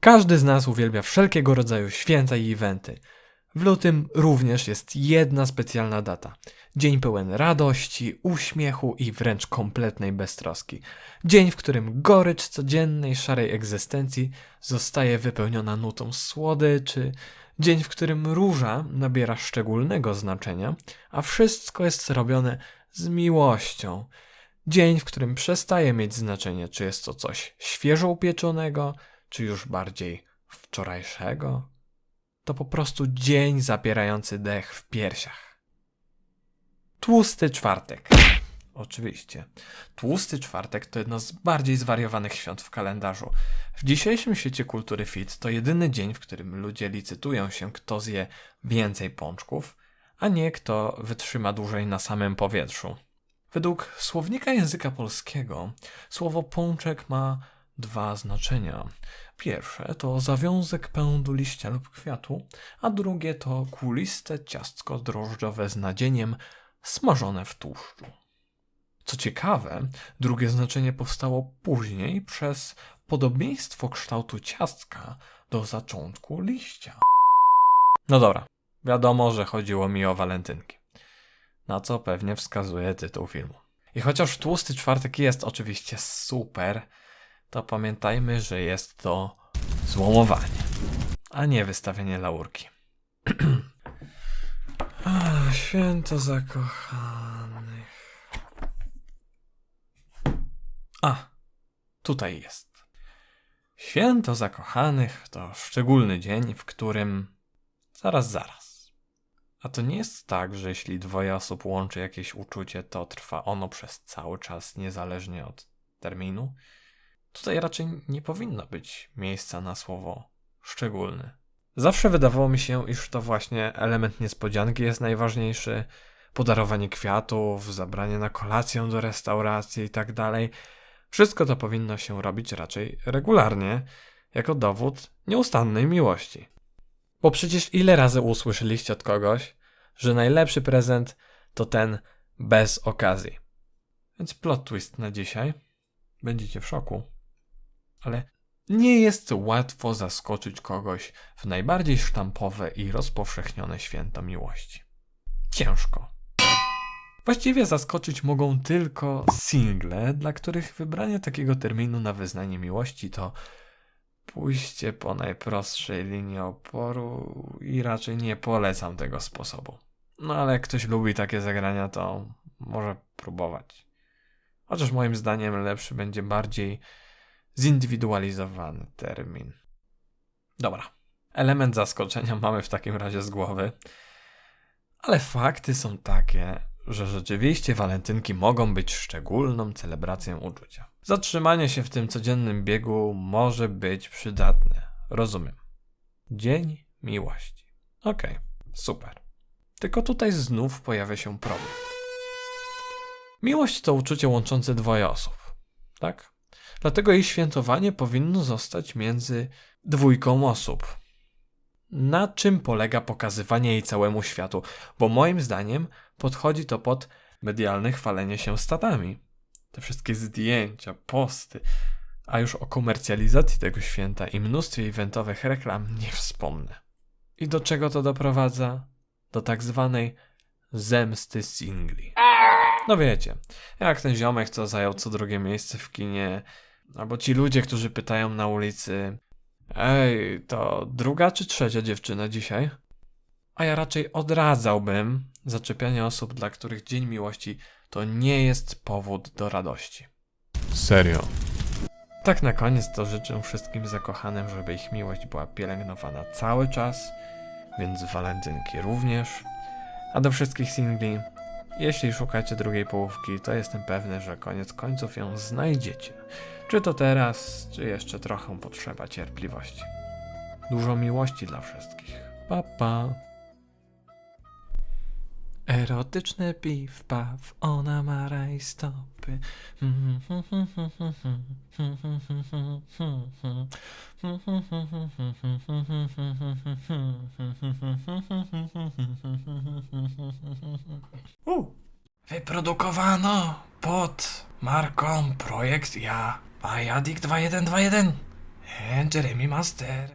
Każdy z nas uwielbia wszelkiego rodzaju święta i eventy. W lutym również jest jedna specjalna data. Dzień pełen radości, uśmiechu i wręcz kompletnej beztroski. Dzień, w którym gorycz codziennej szarej egzystencji zostaje wypełniona nutą słodyczy. Dzień, w którym róża nabiera szczególnego znaczenia, a wszystko jest robione z miłością. Dzień, w którym przestaje mieć znaczenie, czy jest to coś świeżo upieczonego, czy już bardziej wczorajszego. To po prostu dzień zapierający dech w piersiach. Tłusty czwartek. Oczywiście. Tłusty czwartek to jedno z bardziej zwariowanych świąt w kalendarzu. W dzisiejszym świecie kultury fit to jedyny dzień, w którym ludzie licytują się, kto zje więcej pączków, a nie kto wytrzyma dłużej na samym powietrzu. Według słownika języka polskiego słowo pączek ma dwa znaczenia. Pierwsze to zawiązek pędu liścia lub kwiatu, a drugie to kuliste ciastko drożdżowe z nadzieniem smażone w tłuszczu. Co ciekawe, drugie znaczenie powstało później przez podobieństwo kształtu ciastka do zaczątku liścia. No dobra, wiadomo, że chodziło mi o walentynki. Na co pewnie wskazuje tytuł filmu. I chociaż tłusty czwartek jest oczywiście super, to pamiętajmy, że jest to złomowanie, a nie wystawienie laurki. Święto zakochanych. A, tutaj jest. Święto zakochanych to szczególny dzień, w którym. Zaraz, zaraz. A to nie jest tak, że jeśli dwoje osób łączy jakieś uczucie, to trwa ono przez cały czas, niezależnie od terminu? Tutaj raczej nie powinno być miejsca na słowo szczególny. Zawsze wydawało mi się, iż to właśnie element niespodzianki jest najważniejszy. Podarowanie kwiatów, zabranie na kolację do restauracji i tak. Wszystko to powinno się robić raczej regularnie, jako dowód nieustannej miłości. Bo przecież ile razy usłyszeliście od kogoś, że najlepszy prezent to ten bez okazji. Więc plot twist na dzisiaj. Będziecie w szoku. Ale nie jest łatwo zaskoczyć kogoś w najbardziej sztampowe i rozpowszechnione święto miłości. Ciężko. Właściwie zaskoczyć mogą tylko single, dla których wybranie takiego terminu na wyznanie miłości to pójście po najprostszej linii oporu i raczej nie polecam tego sposobu. No ale jak ktoś lubi takie zagrania, to może próbować. Chociaż moim zdaniem lepszy będzie bardziej zindywidualizowany termin. Dobra. Element zaskoczenia mamy w takim razie z głowy. Ale fakty są takie, że rzeczywiście walentynki mogą być szczególną celebracją uczucia. Zatrzymanie się w tym codziennym biegu może być przydatne. Rozumiem. Dzień miłości. Okej, okay, super. Tylko tutaj znów pojawia się problem. Miłość to uczucie łączące dwoje osób, tak? Dlatego jej świętowanie powinno zostać między dwójką osób. Na czym polega pokazywanie jej całemu światu? Bo moim zdaniem podchodzi to pod medialne chwalenie się statami. Te wszystkie zdjęcia, posty, a już o komercjalizacji tego święta i mnóstwie eventowych reklam nie wspomnę. I do czego to doprowadza? Do tak zwanej zemsty singli. No wiecie, jak ten ziomek, co zajął co drugie miejsce w kinie, albo ci ludzie, którzy pytają na ulicy: Ej, to druga czy trzecia dziewczyna dzisiaj? A ja raczej odradzałbym zaczepianie osób, dla których Dzień Miłości to nie jest powód do radości. Serio. Tak na koniec to życzę wszystkim zakochanym, żeby ich miłość była pielęgnowana cały czas, więc walentynki również. A do wszystkich singli, jeśli szukacie drugiej połówki, to jestem pewny, że koniec końców ją znajdziecie. Czy to teraz, czy jeszcze trochę potrzeba cierpliwości. Dużo miłości dla wszystkich. Pa, pa. Erotyczny piw, paw, ona ma rajstopy. U. Wyprodukowano pod marką Projekt Ja. Bajadik 2121. Jeremy Master.